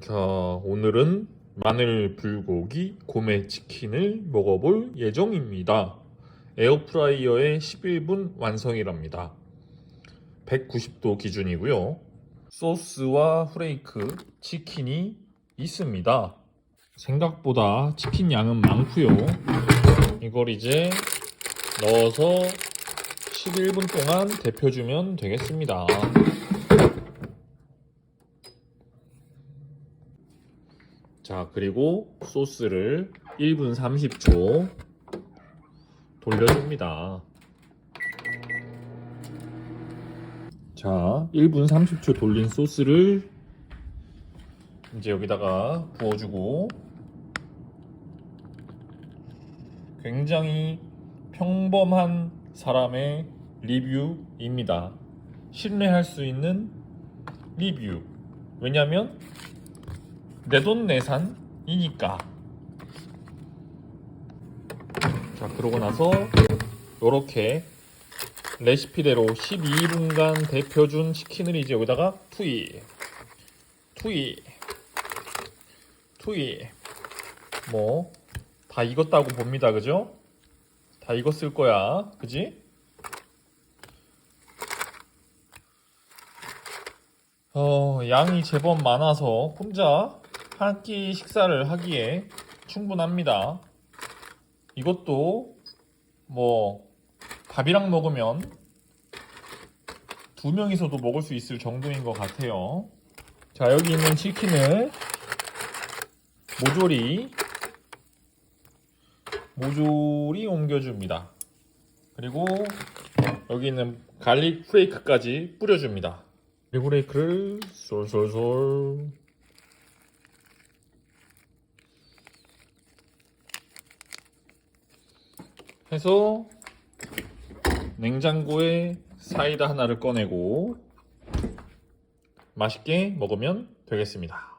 자, 오늘은 마늘 불고기 고메 치킨을 먹어볼 예정입니다. 에어프라이어에 11분 완성이랍니다. 190도 기준이고요. 소스와 후레이크, 치킨이 있습니다. 생각보다 치킨 양은 많고요. 이걸 이제 넣어서 11분 동안 데펴주면 되겠습니다. 자, 그리고 소스를 1분 30초 돌려줍니다. 자, 1분 30초 돌린 소스를 이제 여기다가 부어주고 굉장히 평범한 사람의 리뷰입니다. 신뢰할 수 있는 리뷰. 왜냐면 내돈 내산이니까. 자, 그러고 나서 요렇게 레시피대로 12분간 데펴준 치킨을 이제 여기다가 투입. 투입. 투입. 뭐, 다 익었다고 봅니다. 그죠? 다 익었을 거야. 그지? 어, 양이 제법 많아서 혼자 한 끼 식사를 하기에 충분합니다. 이것도 뭐 밥이랑 먹으면 두 명이서도 먹을 수 있을 정도인 것 같아요. 자, 여기 있는 치킨을 모조리 모조리 옮겨줍니다. 그리고 여기 있는 갈릭 프레이크까지 뿌려줍니다. 갈릭 프레이크를 솔솔솔 해서 냉장고에 사이다 하나를 꺼내고 맛있게 먹으면 되겠습니다.